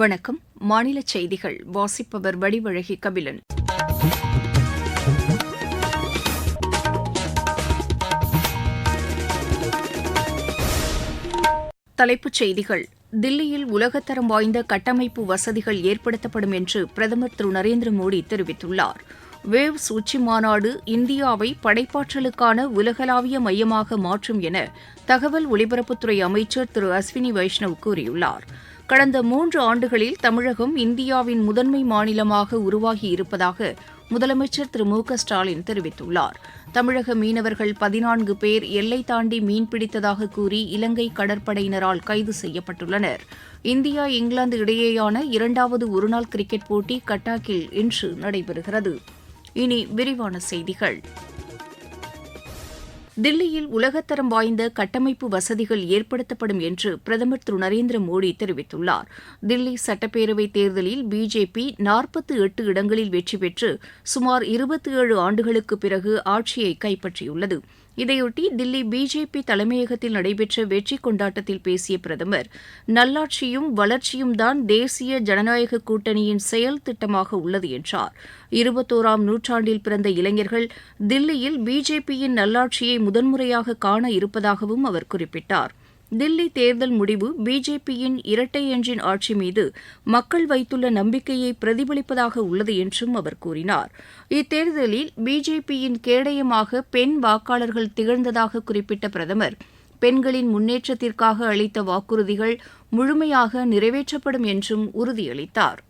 வணக்கம். மாநில செய்திகள். வாசிப்பவர் வடிவழகி கபிலன். தலைப்புச் செய்திகள். தில்லியில் உலகத்தரம் வாய்ந்த கட்டமைப்பு வசதிகள் ஏற்படுத்தப்படும் என்று பிரதமர் திரு நரேந்திர மோடி தெரிவித்துள்ளார். வேவ்ஸ் உச்சி மாநாடு இந்தியாவை படைப்பாற்றலுக்கான உலகளாவிய மையமாக மாற்றும் என தகவல் ஒலிபரப்புத்துறை அமைச்சர் திரு அஸ்வினி வைஷ்ணவ் கூறியுள்ளார். கடந்த மூன்று ஆண்டுகளில் தமிழகம் இந்தியாவின் முதன்மை மாநிலமாக உருவாகி இருப்பதாக முதலமைச்சர் திரு மு க ஸ்டாலின் தெரிவித்துள்ளார். தமிழக மீனவர்கள் பதினான்கு பேர் எல்லை தாண்டி மீன்பிடித்ததாக கூறி இலங்கை கடற்படையினரால் கைது செய்யப்பட்டுள்ளனர். இந்தியா இங்கிலாந்து இடையேயான இரண்டாவது ஒருநாள் கிரிக்கெட் போட்டி கட்டாக்கில் இன்று நடைபெறுகிறது. இனி விரிவான செய்திகள். தில்லியில் உலகத்தரம் வாய்ந்த கட்டமைப்பு வசதிகள் ஏற்படுத்தப்படும் என்று பிரதமர் திரு. நரேந்திர மோடி தெரிவித்துள்ளார். தில்லி சட்டப்பேரவைத் தேர்தலில் பிஜேபி நாற்பத்து எட்டு இடங்களில் வெற்றி பெற்று சுமார் இருபத்தி ஏழு ஆண்டுகளுக்கு பிறகு ஆட்சியை கைப்பற்றியுள்ளது. இதையொட்டி தில்லி பிஜேபி தலைமையகத்தில் நடைபெற்ற வெற்றி கொண்டாட்டத்தில் பேசிய பிரதமர் நல்லாட்சியும் வளர்ச்சியும் தான் தேசிய ஜனநாயக கூட்டணியின் செயல் திட்டமாக உள்ளது என்றார். இருபத்தோராம் நூற்றாண்டில் பிறந்த இளைஞர்கள் தில்லியில் பிஜேபியின் நல்லாட்சியை முதன்முறையாக காண இருப்பதாகவும் அவர் குறிப்பிட்டார். தில்லி தேர்தல் முடிவு பிஜேபியின் இரட்டை எஞ்சின் ஆட்சி மீது மக்கள் வைத்துள்ள நம்பிக்கையை பிரதிபலிப்பதாக உள்ளது என்றும் அவர் கூறினார். இத்தேர்தலில் பிஜேபியின் கேடயமாக பெண் வாக்காளர்கள் திகழ்ந்ததாக குறிப்பிட்ட பிரதமர் பெண்களின் முன்னேற்றத்திற்காக அளித்த வாக்குறுதிகள் முழுமையாக நிறைவேற்றப்படும் என்றும் உறுதியளித்தார்.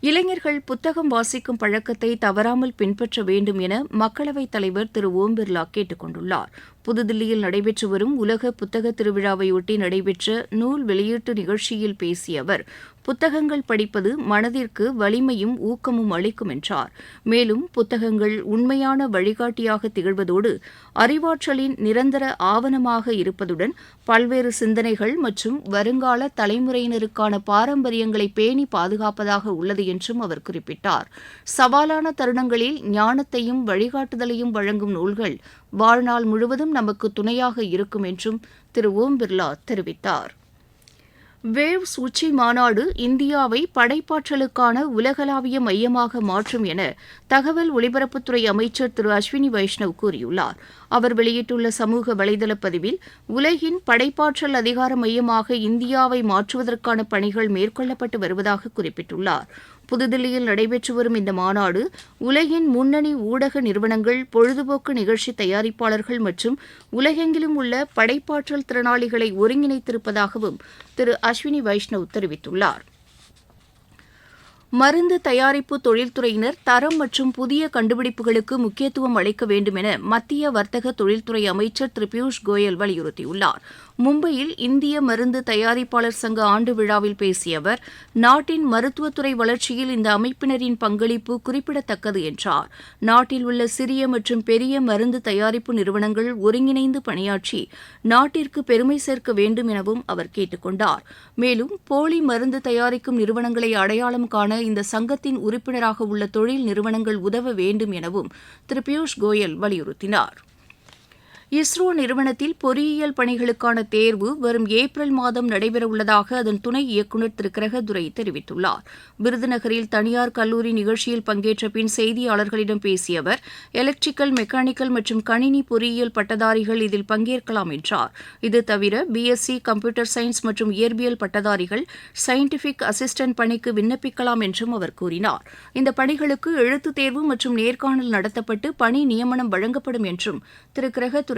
இளைஞர்கள் புத்தகம் வாசிக்கும் பழக்கத்தை தவறாமல் பின்பற்ற வேண்டும் என மக்களவைத் தலைவர் திரு ஓம் பிர்லா கேட்டுக் கொண்டுள்ளார். புதுதில்லியில் நடைபெற்று வரும் உலக புத்தக திருவிழாவையொட்டி நடைபெற்ற நூல் வெளியீட்டு நிகழ்ச்சியில் பேசிய அவர் புத்தகங்கள் படிப்பது மனதிற்கு வலிமையும் ஊக்கமும் அளிக்கும் என்றார். மேலும் புத்தகங்கள் உண்மையான வழிகாட்டியாக திகழ்வதோடு அறிவாற்றலின் நிரந்தர ஆவணமாக இருப்பதுடன் பல்வேறு சிந்தனைகள் மற்றும் வருங்கால தலைமுறையினருக்கான பாரம்பரியங்களை பேணி பாதுகாப்பதாக உள்ளது என்றும் அவர் குறிப்பிட்டார். சவாலான தருணங்களில் ஞானத்தையும் வழிகாட்டுதலையும் வழங்கும் நூல்கள் வாழ்நாள் முழுவதும் நமக்கு துணையாக இருக்கும் என்றும் திரு ஓம் பிர்லா தெரிவித்தார். வேவ்ஸ் உச்சி மாநாடு இந்தியாவை படைப்பாற்றலுக்கான உலகளாவிய மையமாக மாற்றும் என தகவல் ஒலிபரப்புத்துறை அமைச்சர் திரு அஸ்வினி வைஷ்ணவ் கூறியுள்ளார். அவர் வெளியிட்டுள்ள சமூக வலைதள பதிவில் உலகின் படைப்பாற்றல் அதிகார மையமாக இந்தியாவை மாற்றுவதற்கான பணிகள் மேற்கொள்ளப்பட்டு வருவதாக குறிப்பிட்டுள்ளார். புதுதில்லியில் நடைபெற்று வரும் இந்த மாநாடு உலகின் முன்னணி ஊடக நிறுவனங்கள் பொழுதுபோக்கு நிகழ்ச்சி தயாரிப்பாளர்கள் மற்றும் உலகெங்கிலும் உள்ள படைப்பாற்றல் திறனாளிகளை ஒருங்கிணைத்திருப்பதாகவும் திரு அஸ்வினி வைஷ்ணவ் தெரிவித்துள்ளார். மருந்து தயாரிப்பு தொழில்துறையினர் தரம் மற்றும் புதிய கண்டுபிடிப்புகளுக்கு முக்கியத்துவம் அளிக்க வேண்டும் என மத்திய வர்த்தக தொழில்துறை அமைச்சர் திரு பியூஷ் கோயல் வலியுறுத்தியுள்ளார். மும்பையில் இந்திய மருந்து தயாரிப்பாளர் சங்க ஆண்டு விழாவில் பேசிய அவர் நாட்டின் மருத்துவத்துறை வளர்ச்சியில் இந்த அமைப்பினரின் பங்களிப்பு குறிப்பிடத்தக்கது என்றார். நாட்டில் உள்ள சிறிய மற்றும் பெரிய மருந்து தயாரிப்பு நிறுவனங்கள் ஒருங்கிணைந்து பணியாற்றி நாட்டிற்கு பெருமை சேர்க்க வேண்டும் எனவும் அவர் கேட்டுக் கொண்டார். மேலும் போலி மருந்து தயாரிக்கும் நிறுவனங்களை அடையாளம் காண இந்த சங்கத்தின் உறுப்பினராக உள்ள தொழில் நிறுவனங்கள் உதவ வேண்டும் எனவும் திரு பியூஷ் கோயல் வலியுறுத்தினார். இஸ்ரோ நிறுவனத்தில் பொறியியல் பணிகளுக்கான தேர்வு வரும் ஏப்ரல் மாதம் நடைபெறவுள்ளதாக அதன் துணை இயக்குநர் திரு. கிரகதுரை தெரிவித்துள்ளார். விருதுநகரில் தனியார் கல்லூரி நிகழ்ச்சியில் பங்கேற்ற பின் செய்தியாளர்களிடம் பேசிய அவர் எலக்ட்ரிக்கல் மெக்கானிக்கல் மற்றும் கணினி பொறியியல் பட்டதாரிகள் இதில் பங்கேற்கலாம் என்றார். இது தவிர பிஎஸ்சி கம்ப்யூட்டர் சயின்ஸ் மற்றும் இயற்பியல் பட்டதாரிகள் சயின்டிபிக் அசிஸ்டன்ட் பணிக்கு விண்ணப்பிக்கலாம் என்றும் அவர் கூறினார். இந்த பணிகளுக்கு எழுத்துத் தேர்வு மற்றும் நேர்காணல் நடத்தப்பட்டு பணி நியமனம் வழங்கப்படும் என்றும் திரு. கிரகதுரை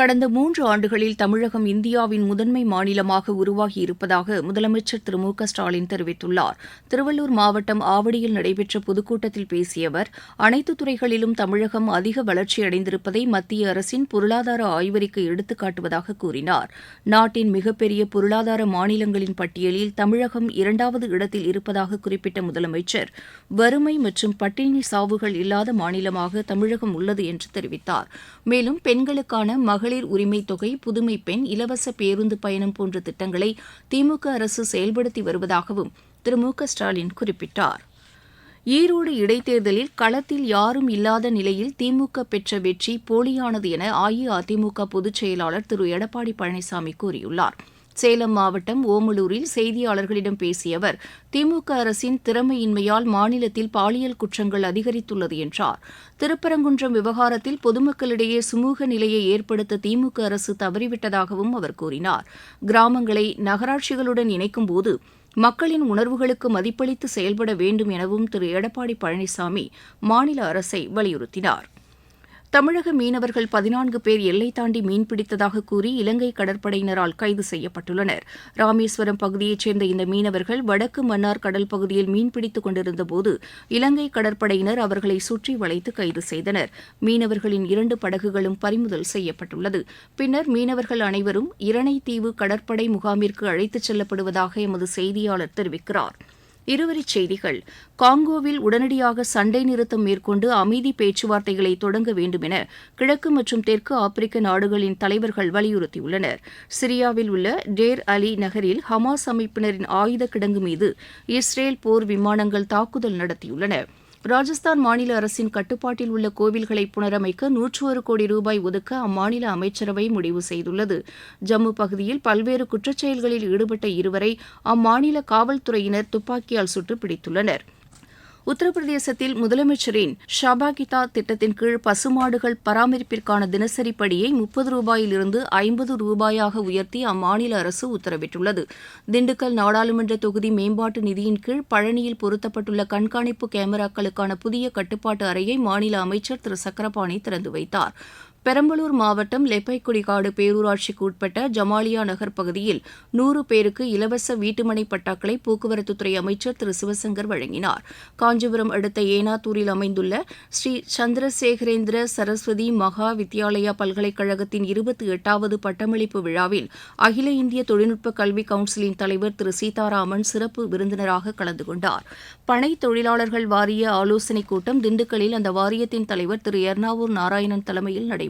கடந்த மூன்று ஆண்டுகளில் தமிழகம் இந்தியாவின் முதன்மை மாநிலமாக உருவாகியிருப்பதாக முதலமைச்சர் திரு மு க ஸ்டாலின் தெரிவித்துள்ளார். திருவள்ளூர் மாவட்டம் ஆவடியில் நடைபெற்ற பொதுக்கூட்டத்தில் பேசிய அவர் அனைத்து துறைகளிலும் தமிழகம் அதிக வளர்ச்சியடைந்திருப்பதை மத்திய அரசின் பொருளாதார ஆய்வறிக்கை எடுத்துக்காட்டுவதாக கூறினார். நாட்டின் மிகப்பெரிய பொருளாதார மாநிலங்களின் பட்டியலில் தமிழகம் இரண்டாவது இடத்தில் இருப்பதாக குறிப்பிட்ட முதலமைச்சர் வறுமை மற்றும் பட்டினி சாவுகள் இல்லாத மாநிலமாக தமிழகம் உள்ளது என்று தெரிவித்தார். மேலும் பெண்களுக்கான மகளிர் உரிமைத் தொகை புதுமை பெண் இலவச பேருந்து பயணம் போன்ற திட்டங்களை திமுக அரசு செயல்படுத்தி வருவதாகவும் திரு மு க ஸ்டாலின் குறிப்பிட்டார். ஈரோடு இடைத்தேர்தலில் களத்தில் யாரும் இல்லாத நிலையில் திமுக பெற்ற வெற்றி போலியானது என அஇஅதிமுக பொதுச் செயலாளர் திரு எடப்பாடி பழனிசாமி கூறியுள்ளார். சேலம் மாவட்டம் ஓமலூரில் செய்தியாளர்களிடம் பேசிய அவர் திமுக அரசின் திறமையின்மையால் மாநிலத்தில் பாலியல் குற்றங்கள் அதிகரித்துள்ளது என்றார். திருப்பரங்குன்றம் விவகாரத்தில் பொதுமக்களிடையே சுமூக நிலையை ஏற்படுத்த திமுக அரசு தவறிவிட்டதாகவும் அவர் கூறினார். கிராமங்களை நகராட்சிகளுடன் இணைக்கும்போது மக்களின் உணர்வுகளுக்கு மதிப்பளித்து செயல்பட வேண்டும் எனவும் திரு. எடப்பாடி பழனிசாமி மாநில அரசை வலியுறுத்தினார். தமிழக மீனவர்கள் பதினான்கு பேர் எல்லை தாண்டி மீன்பிடித்ததாக கூறி இலங்கை கடற்படையினரால் கைது செய்யப்பட்டுள்ளனர். ராமேஸ்வரம் பகுதியைச் சேர்ந்த இந்த மீனவர்கள் வடக்கு மன்னார் கடல் பகுதியில் மீன்பிடித்துக் கொண்டிருந்தபோது இலங்கை கடற்படையினர் அவர்களை சுற்றி வளைத்து கைது செய்தனர். மீனவர்களின் இரண்டு படகுகளும் பறிமுதல் செய்யப்பட்டுள்ளது. பின்னர் மீனவர்கள் அனைவரும் இரணைத்தீவு கடற்படை முகாமிற்கு அழைத்துச் செல்லப்படுவதாக எமது செய்தியாளர் தெரிவிக்கிறார். இருவரிச் செய்திகள். காங்கோவில் உடனடியாக சண்டை நிறுத்தம் மேற்கொண்டு அமைதி பேச்சுவார்த்தைகளை தொடங்க வேண்டும் என கிழக்கு மற்றும் தெற்கு ஆப்பிரிக்க நாடுகளின் தலைவர்கள் வலியுறுத்தியுள்ளனர். சிரியாவில் உள்ள டேர் அலி நகரில் ஹமாஸ் அமைப்பினரின் ஆயுத கிடங்கு மீது இஸ்ரேல் போர் விமானங்கள் தாக்குதல் நடத்தியுள்ளன. ராஜஸ்தான் மாநில அரசின் கட்டுப்பாட்டில் உள்ள கோவில்களை புனரமைக்க நூற்று ஒரு கோடி ரூபாய் ஒதுக்க அம்மாநில அமைச்சரவை முடிவு செய்துள்ளது. ஜம்மு பகுதியில் பல்வேறு குற்றச்செயல்களில் ஈடுபட்ட இருவரை அம்மாநில காவல்துறையினர் துப்பாக்கியால் சுட்டு பிடித்துள்ளனர். உத்தரப்பிரதேசத்தில் முதலமைச்சரின் ஷபாகிதா திட்டத்தின் கீழ் பசுமாடுகள் பராமரிப்பிற்கான தினசரி படியை முப்பது ரூபாயிலிருந்து ஐம்பது ரூபாயாக உயர்த்தி அம்மாநில அரசு உத்தரவிட்டுள்ளது. திண்டுக்கல் நாடாளுமன்ற தொகுதி மேம்பாட்டு நிதியின் கீழ் பழனியில் பொருத்தப்பட்டுள்ள கண்காணிப்பு கேமராக்களுக்கான புதிய கட்டுப்பாட்டு அறையை மாநில அமைச்சர் திரு சக்கரபாணி திறந்து வைத்தார். பெரம்பலூர் மாவட்டம் லெப்பைக்குடிகாடு பேரூராட்சிக்கு உட்பட்ட ஜமாலியா நகர் பகுதியில் நூறு பேருக்கு இலவச வீட்டுமனை பட்டாக்களை போக்குவரத்துத்துறை அமைச்சர் திரு சிவசங்கர் வழங்கினார். காஞ்சிபுரம் அடுத்த ஏனாத்தூரில் அமைந்துள்ள ஸ்ரீ சந்திரசேகரேந்திர சரஸ்வதி மகா வித்யாலயா பல்கலைக்கழகத்தின் இருபத்தி எட்டாவது பட்டமளிப்பு விழாவில் அகில இந்திய தொழில்நுட்ப கல்வி கவுன்சிலின் தலைவர் திரு சீதாராமன் சிறப்பு விருந்தினராக கலந்து கொண்டார். பனை தொழிலாளர்கள் வாரிய ஆலோசனைக் கூட்டம் திண்டுக்கல்லில் அந்த வாரியத்தின் தலைவர் திரு எர்ணாவூர் நாராயணன் தலைமையில் நடைபெற்றது.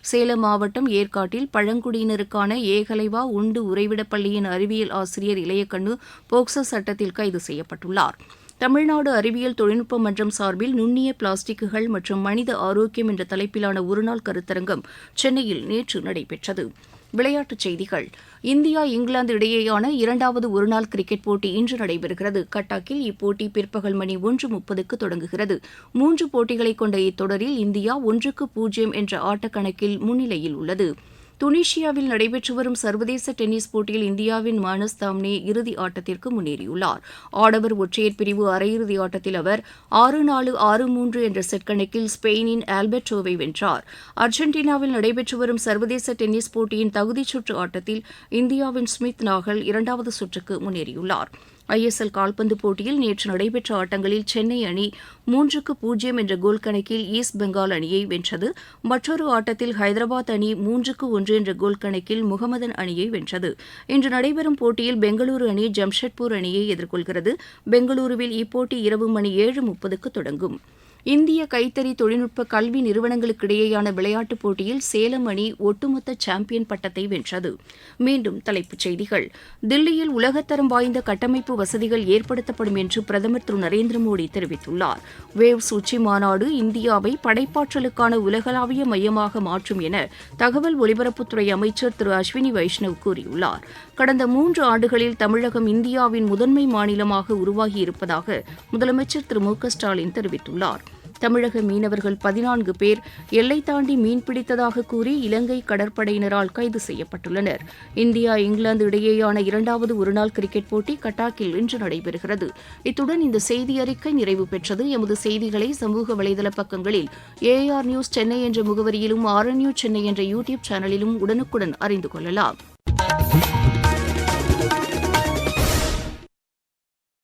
சேலம் மாவட்டம் ஏற்காட்டில் பழங்குடியினருக்கான ஏகலைவா உண்டு உறைவிடப் பள்ளியின் அறிவியல் ஆசிரியர் இளையக்கண்ணு போக்சோ சட்டத்தில் கைது செய்யப்பட்டுள்ளார். தமிழ்நாடு அறிவியல் தொழில்நுட்ப மன்றம் சார்பில் நுண்ணிய பிளாஸ்டிக்குகள் மற்றும் மனித ஆரோக்கியம் என்ற தலைப்பிலான ஒருநாள் கருத்தரங்கம் சென்னையில் நேற்று நடைபெற்றது. விளையாட்டுச் செய்திகள். இந்தியா இங்கிலாந்து இடையேயான இரண்டாவது ஒருநாள் கிரிக்கெட் போட்டி இன்று நடைபெறுகிறது. கட்டாக்கில் இப்போட்டி பிற்பகல் மணி ஒன்று முப்பதுக்கு தொடங்குகிறது. மூன்று போட்டிகளை கொண்ட இத்தொடரில் இந்தியா ஒன்றுக்கு பூஜ்ஜியம் என்ற ஆட்டக்கணக்கில் முன்னிலையில் உள்ளது. துனிஷியாவில் நடைபெற்று வரும் சர்வதேச டென்னிஸ் போட்டியில் இந்தியாவின் மானஸ் தாம்னே இறுதி ஆட்டத்திற்கு முன்னேறியுள்ளார். ஆடவர் ஒற்றையர் பிரிவு அரையிறுதி ஆட்டத்தில் அவர் ஆறு நாலு ஆறு மூன்று என்ற செட் கணக்கில் ஸ்பெயினின் ஆல்பர்டோவை வென்றார். அர்ஜென்டினாவில் நடைபெற்று வரும் சர்வதேச டென்னிஸ் போட்டியின் தகுதிச் சுற்று ஆட்டத்தில் இந்தியாவின் ஸ்மித் நாகல் இரண்டாவது சுற்றுக்கு முன்னேறியுள்ளார். ஐஎஸ்எல் கால்பந்து போட்டியில் நேற்று நடைபெற்ற ஆட்டங்களில் சென்னை அணி மூன்றுக்கு பூஜ்ஜியம் என்ற கோல் கணக்கில் ஈஸ்ட் பெங்கால் அணியை வென்றது. மற்றொரு ஆட்டத்தில் ஹைதராபாத் அணி மூன்றுக்கு ஒன்று என்ற கோல் கணக்கில் முகமதன் அணியை வென்றது. இன்று நடைபெறும் போட்டியில் பெங்களூரு அணி ஜம்ஷெட்பூர் அணியை எதிர்கொள்கிறது. பெங்களூருவில் இப்போட்டி இரவு மணி ஏழு முப்பதுக்கு தொடங்கும். இந்திய கைத்தறி தொழில்நுட்ப கல்வி நிறுவனங்களுக்கிடையேயான விளையாட்டுப் போட்டியில் சேலம் அணி ஒட்டுமொத்த சாம்பியன் பட்டத்தை வென்றது. மீண்டும் தலைப்புச் செய்திகள். தில்லியில் உலகத்தரம் வாய்ந்த கட்டமைப்பு வசதிகள் ஏற்படுத்தப்படும் என்று பிரதமர் திரு. நரேந்திர மோடி தெரிவித்துள்ளார். வேவ்ஸ் உச்சி மாநாடு இந்தியாவை படைப்பாற்றலுக்கான உலகளாவிய மையமாக மாற்றும் என தகவல் ஒலிபரப்புத்துறை அமைச்சர் திரு. அஸ்வினி வைஷ்ணவ் கூறியுள்ளார். கடந்த மூன்று ஆண்டுகளில் தமிழகம் இந்தியாவின் முதன்மை மாநிலமாக உருவாகியிருப்பதாக முதலமைச்சர் திரு. மு. க. ஸ்டாலின் தெரிவித்துள்ளார். தமிழக மீனவர்கள் பதினான்கு பேர் எல்லை தாண்டி மீன்பிடித்ததாக கூறி இலங்கை கடற்படையினரால் கைது செய்யப்பட்டுள்ளனர். இந்தியா இங்கிலாந்து இடையேயான இரண்டாவது ஒருநாள் கிரிக்கெட் போட்டி கட்டாக்கில் இன்று நடைபெறுகிறது. இத்துடன் இந்த செய்தி அறிக்கை நிறைவு பெற்றது. எமது செய்திகளை சமூக வலைதள பக்கங்களில் ஏஆர் நியூஸ் சென்னை என்ற முகவரியிலும் ஆர் சென்னை என்ற யூடியூப் சேனலிலும் உடனுக்குடன் அறிந்து கொள்ளலாம்.